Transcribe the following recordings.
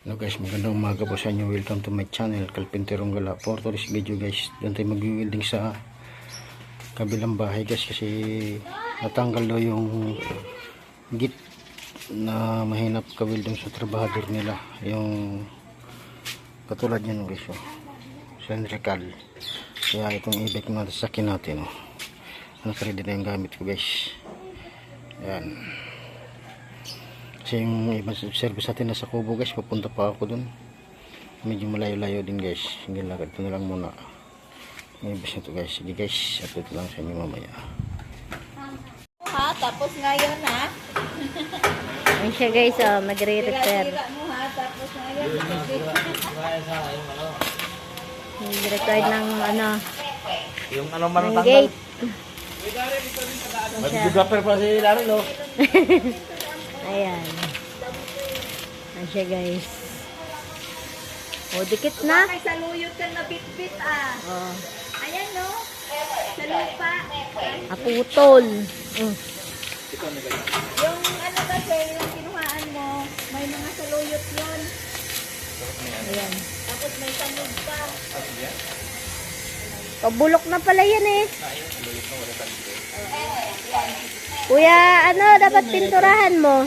Hello guys, magandang umaga po sa inyo. Welcome to my channel, Kalpinterong Gala. For today's video guys, doon tayo mag-welding sa kabilang bahay guys kasi natanggal daw yung git na mahinap ka-welding sa trabahador nila. Yung katulad yan guys. Oh. Centrical. Kaya itong ibig na sakin natin. Oh. Naka-ready na yung gamit ko guys. Yan. Kasi yung ibang service natin nasa Kubo guys, papunta pa ako dun. Medyo malayo-layo din guys. Sige lakad ko na lang muna. May ibas na to guys. Sige guys, update lang sa inyo mamaya. ha, tapos ngayon ha. Ayun siya guys, oh, magre-repair. Tira mo ha, tapos ngayon. Mag-record ng ano, Yung ano man ng ang gate. Mag-videographer pa si Larry, no? Ayan. Ayun siya guys. O, dikit na. May saluyot ka na bit-bit ah. Oh, Ayan no. Sa lupa. aputol. Mm. Yung ano kasi, yung kinuhaan mo, may mga saluyot yun. Ayan. Tapos may samog pa. Pabulok na pala yan eh. Kuya, ano, dapat pinturahan mo.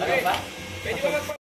Ano Pwede ba.